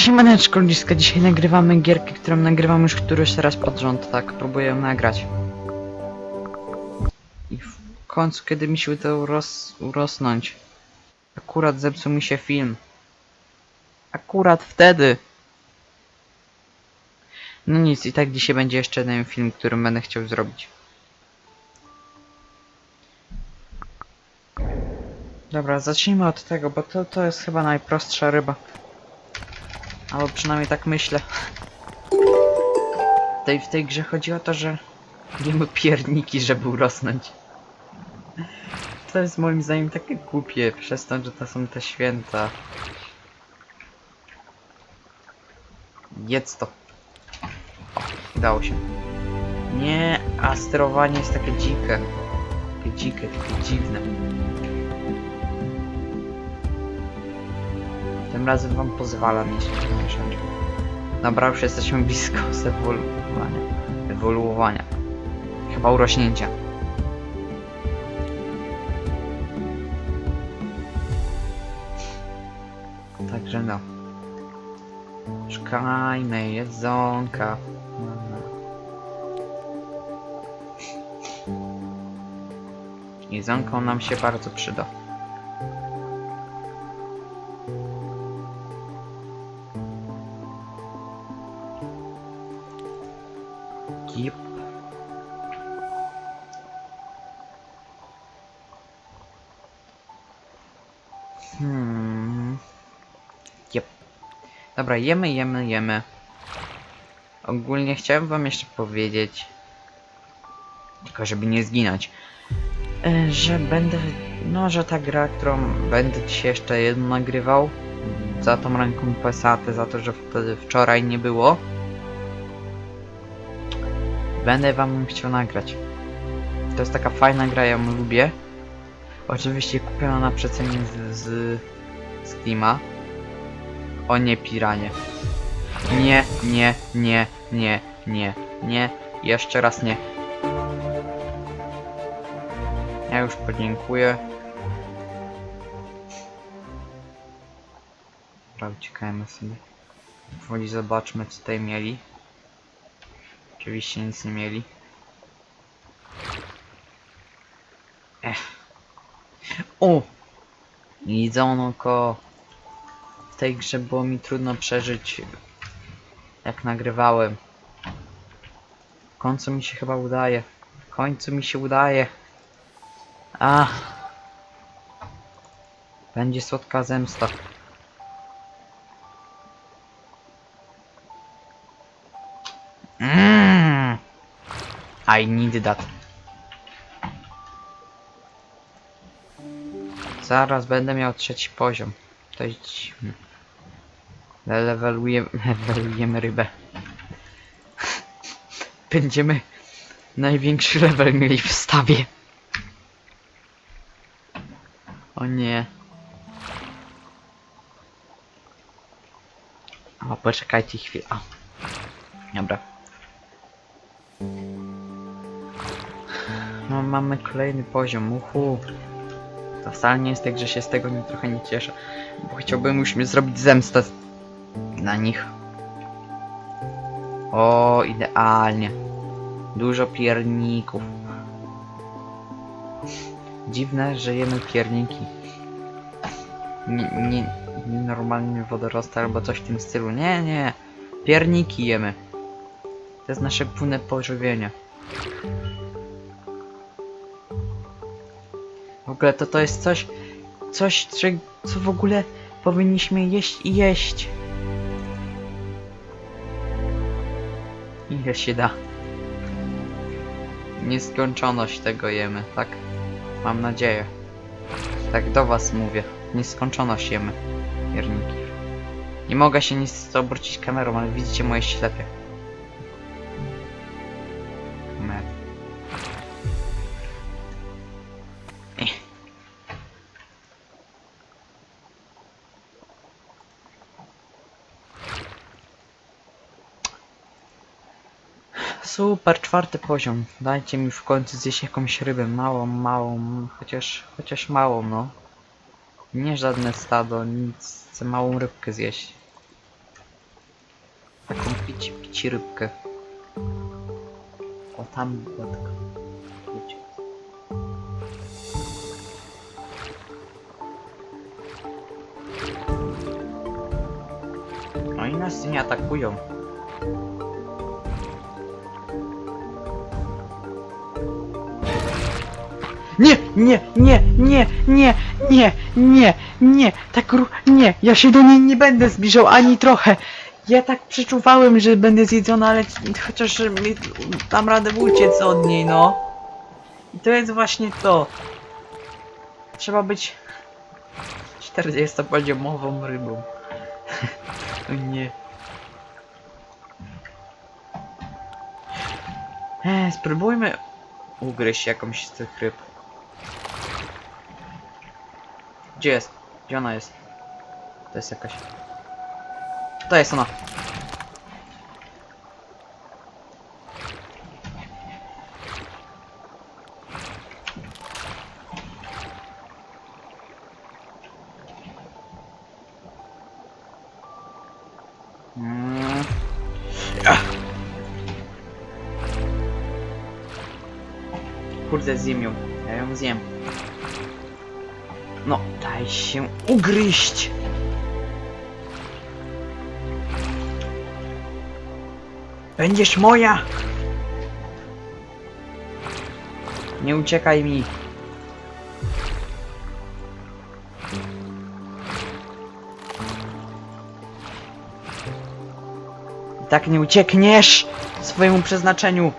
Siemaneczko ludziska, dzisiaj nagrywamy gierkę, którą nagrywam już któryś raz pod rząd, tak, próbuję ją nagrać. I w końcu, kiedy mi się udało uros urosnąć, akurat zepsuł mi się film. Akurat wtedy. No nic, i tak dzisiaj będzie jeszcze jeden film, który będę chciał zrobić. Dobra, zacznijmy od tego, bo to, to jest chyba najprostsza ryba. Albo przynajmniej tak myślę. W tej, w tej grze chodzi o to, że jemy pierniki, żeby urosnąć. To jest moim zdaniem takie głupie, przez to, że to są te święta. Jedz to. O, udało się. Nie, a sterowanie jest takie dzikie. Takie dzikie, takie dziwne. Tym razem wam pozwalam jeśli to rzecz. Dobra, już jesteśmy blisko zewoluowania. Ewoluowania. Chyba urośnięcia. Także no. Szukajmy jedzonka. Jedzonko nam się bardzo przyda. Yep. Hmm. Yep. Dobra, jemy, jemy, jemy. Ogólnie chciałem wam jeszcze powiedzieć, tylko żeby nie zginąć, e, że będę, no, że ta gra, którą będę dzisiaj jeszcze jedną nagrywał, za tą ręką pesatę, za to, że wtedy wczoraj nie było, Będę wam chciał nagrać. To jest taka fajna gra, ja ją lubię. Oczywiście kupiona na przecenie z, z Steama. O nie, piranie. Nie, nie, nie, nie, nie, nie. Jeszcze raz nie. Ja już podziękuję. Dobra, uciekajmy sobie. Powoli zobaczmy co tutaj mieli. Oczywiście nic nie mieli. Ech. O! Jedzonko. W tej grze było mi trudno przeżyć jak nagrywałem. W końcu mi się chyba udaje. W końcu mi się udaje. A. Będzie słodka zemsta. I need that. Zaraz będę miał trzeci poziom. To. Le- Levelujemy, levelujemy rybę. Będziemy największy level mieli w stawie. O nie. O, poczekajcie chwilę. O. Dobra. Mamy kolejny poziom, uhu. To wcale nie jest tak, że się z tego nie, trochę nie cieszę. Bo chciałbym już zrobić zemstę na nich. O, idealnie. Dużo pierników. Dziwne, że jemy pierniki. Nie, nie, nie albo coś w tym stylu. Nie, nie. Pierniki jemy. To jest nasze główne pożywienie. W ogóle to to jest coś, coś, co w ogóle powinniśmy jeść i jeść. Ile się da. Nieskończoność tego jemy, tak? Mam nadzieję. Tak do was mówię. Nieskończoność jemy. Pierniki. Nie mogę się nic obrócić kamerą, ale widzicie moje ślepie. Super, czwarty poziom. Dajcie mi w końcu zjeść jakąś rybę. Małą, małą, chociaż, chociaż małą, no. Nie żadne stado, nic. Chcę małą rybkę zjeść. Taką pici, pici rybkę. O, tam była. No i nas nie atakują. Nie, nie, nie, nie, nie, nie, nie, nie, tak nie, ja się do niej nie będę zbliżał ani trochę. Ja tak przeczuwałem, że będę zjedzony, ale chociaż mi dam radę uciec od niej, no. I to jest właśnie to. Trzeba być 40 poziomową rybą. o nie. E, spróbujmy ugryźć jakąś z tych ryb. Gdzie jest? Gdzie ona jest? To jest jakaś. To jest ona. Mm. Ach. Kurde, ją zjem. No, daj się ugryźć! Będziesz moja! Nie uciekaj mi! Tak nie uciekniesz swojemu przeznaczeniu!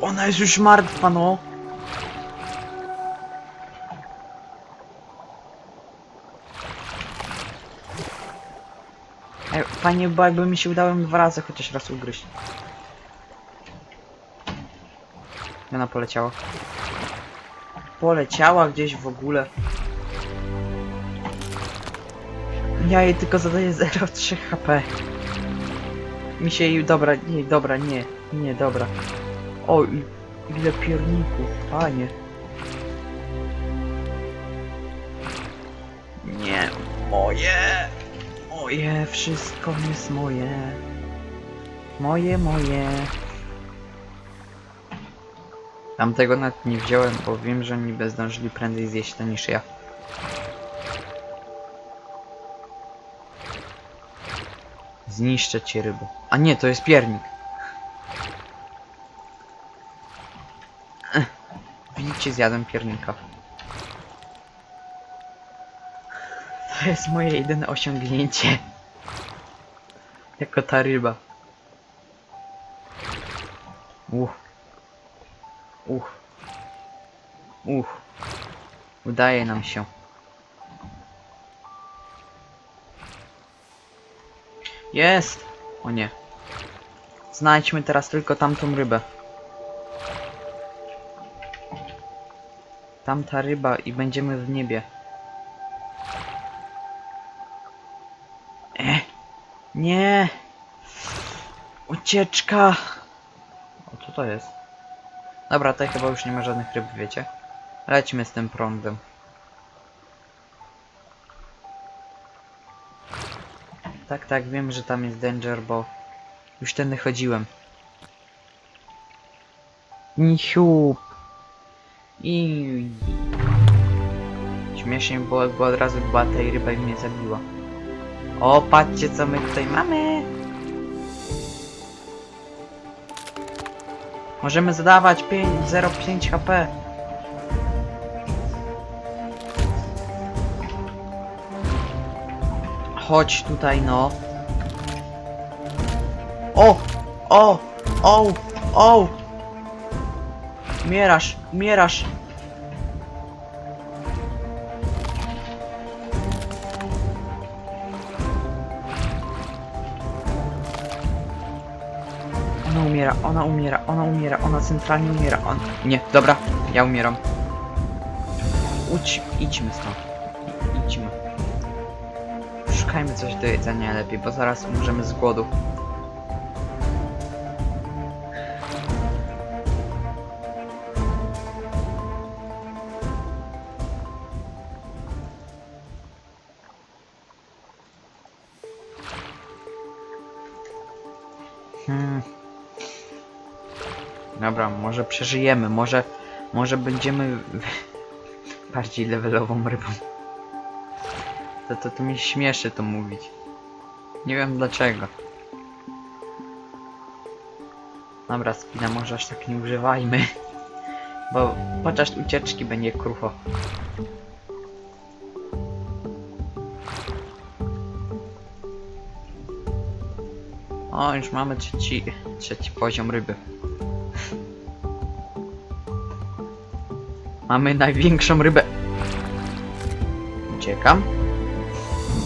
Ona jest już martwa, no. Ej, Fajnie by było, jakby mi się udało ją dwa razy chociaż raz ugryźć. Ona poleciała. Poleciała gdzieś w ogóle. Ja jej tylko zadaję 0,3 HP. Mi się jej... Dobra, nie, dobra, nie. Nie, dobra. O, i- ile pierników, panie. Nie, moje. Moje, wszystko jest moje. Moje, moje. Tamtego nawet nie wziąłem, bo wiem, że oni by zdążyli prędzej zjeść to niż ja. Zniszczę cię rybu. A nie, to jest piernik. Widzicie, zjadłem piernika. To jest moje jedyne osiągnięcie. Jako ta ryba. Uch. Uch. Uch. Udaje nam się. Jest! O nie. Znajdźmy teraz tylko tamtą rybę. Tamta ryba i będziemy w niebie. E, nie! Ucieczka! O, co to jest? Dobra, tutaj chyba już nie ma żadnych ryb, wiecie? Lećmy z tym prądem. Tak, tak, wiem, że tam jest danger, bo już tędy chodziłem. Nichup. I śmiesznie było, bo od razu była tej ryba i mnie zabiła. O, patrzcie co my tutaj mamy. Możemy zadawać 5, 0,5 HP. Chodź tutaj, no. O! O! O! O! Umierasz, umierasz. Ona umiera, ona umiera, ona umiera, ona centralnie umiera. On... Nie, dobra, ja umieram. Udź, idźmy stąd. Idźmy. Szukajmy coś do jedzenia lepiej, bo zaraz umrzemy z głodu. Może przeżyjemy, może, może będziemy bardziej levelową rybą. To, to, to mi śmieszy to mówić. Nie wiem dlaczego. Dobra, spina może aż tak nie używajmy. Bo podczas ucieczki będzie krucho. O, już mamy trzeci, trzeci poziom ryby. Mamy największą rybę. Uciekam.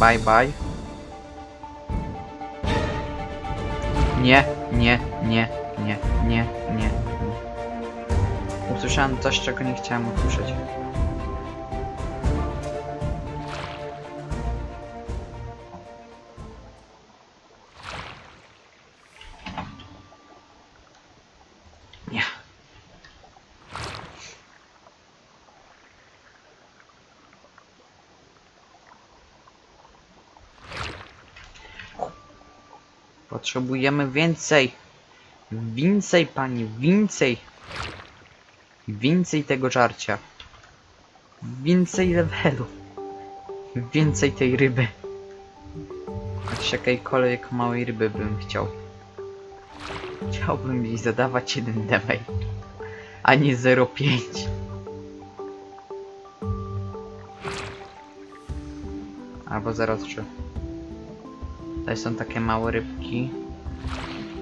Bye bye. Nie, nie, nie, nie, nie, nie, nie. Usłyszałem coś, czego nie chciałem usłyszeć. Potrzebujemy więcej. Więcej, pani, więcej. Więcej tego żarcia. Więcej levelu. Więcej tej ryby. Choć jakiejkolwiek małej ryby bym chciał. Chciałbym jej zadawać 1 damage, a nie 0,5. Albo 0,3. Tutaj są takie małe rybki.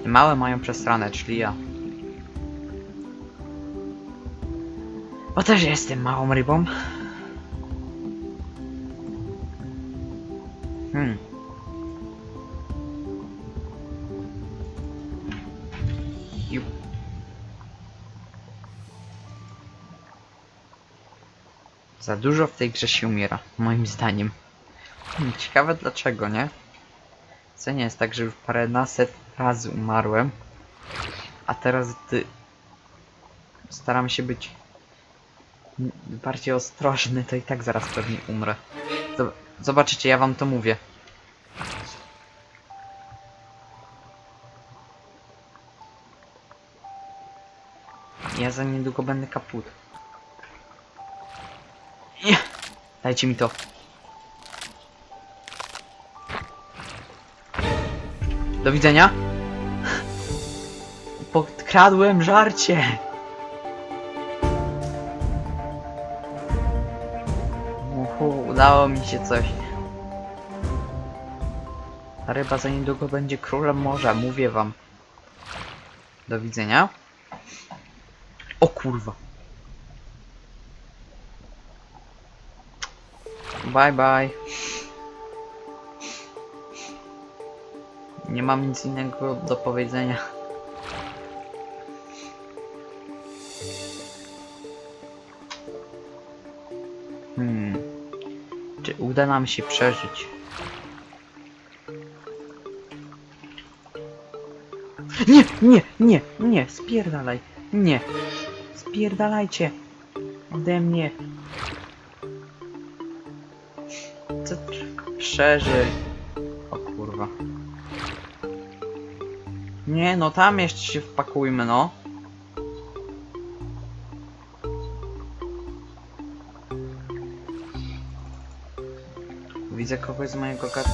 Małe mają przesrane, czyli ja. Bo też jestem małą rybą. Hmm. Za dużo w tej grze się umiera, moim zdaniem. Hmm, ciekawe dlaczego, nie? Co nie jest tak, że już paręnaset razy umarłem, a teraz ty... staram się być bardziej ostrożny, to i tak zaraz pewnie umrę. Zob- Zobaczycie, ja wam to mówię. Ja za niedługo będę kaput. Nie! Dajcie mi to. Do widzenia. Podkradłem żarcie. Uhu, udało mi się coś. Ta ryba za niedługo będzie królem morza, mówię wam. Do widzenia. O kurwa. Bye bye. Nie mam nic innego do powiedzenia. Hmm. Czy uda nam się przeżyć? Nie, nie, nie, nie, spierdalaj. Nie. Spierdalajcie. Ode mnie. Co? Przeżyj. O kurwa. Nie, no tam jeszcze się wpakujmy, no. Widzę kogoś z mojego gat...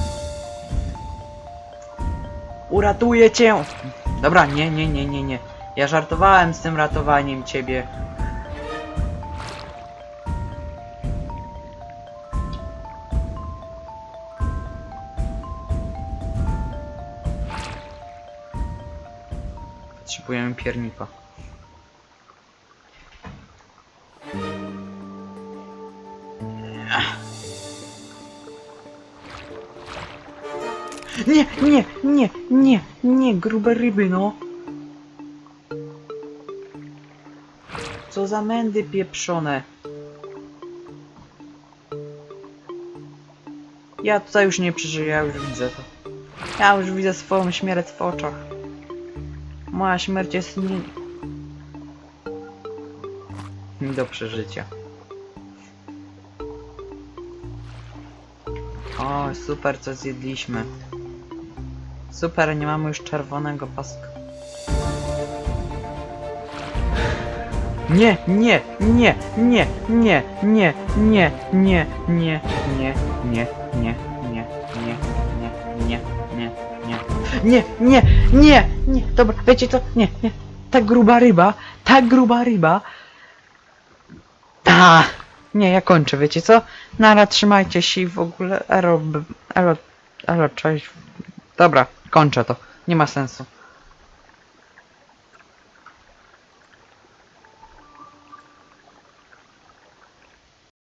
Uratuję cię! Dobra, nie, nie, nie, nie, nie. Ja żartowałem z tym ratowaniem ciebie. Potrzebujemy piernika. Nie, nie, nie, nie, nie, grube ryby, no. Co za mędy pieprzone. Ja tutaj już nie przeżyję, ja już widzę to. Ja już widzę swoją śmierć w oczach. Moja śmierć jest nie... do przeżycia. O, super, co zjedliśmy. Super, nie mamy już czerwonego paska. Nie, nie, nie, nie, nie, nie, nie, nie, nie, nie, nie, nie, nie, nie, nie, nie, nie, nie, nie, nie, dobra, wiecie co, nie, nie, ta gruba ryba, ta gruba ryba, ta, nie, ja kończę, wiecie co, nara, trzymajcie się w ogóle, elo, b- elo, elo, cześć, dobra, kończę to, nie ma sensu.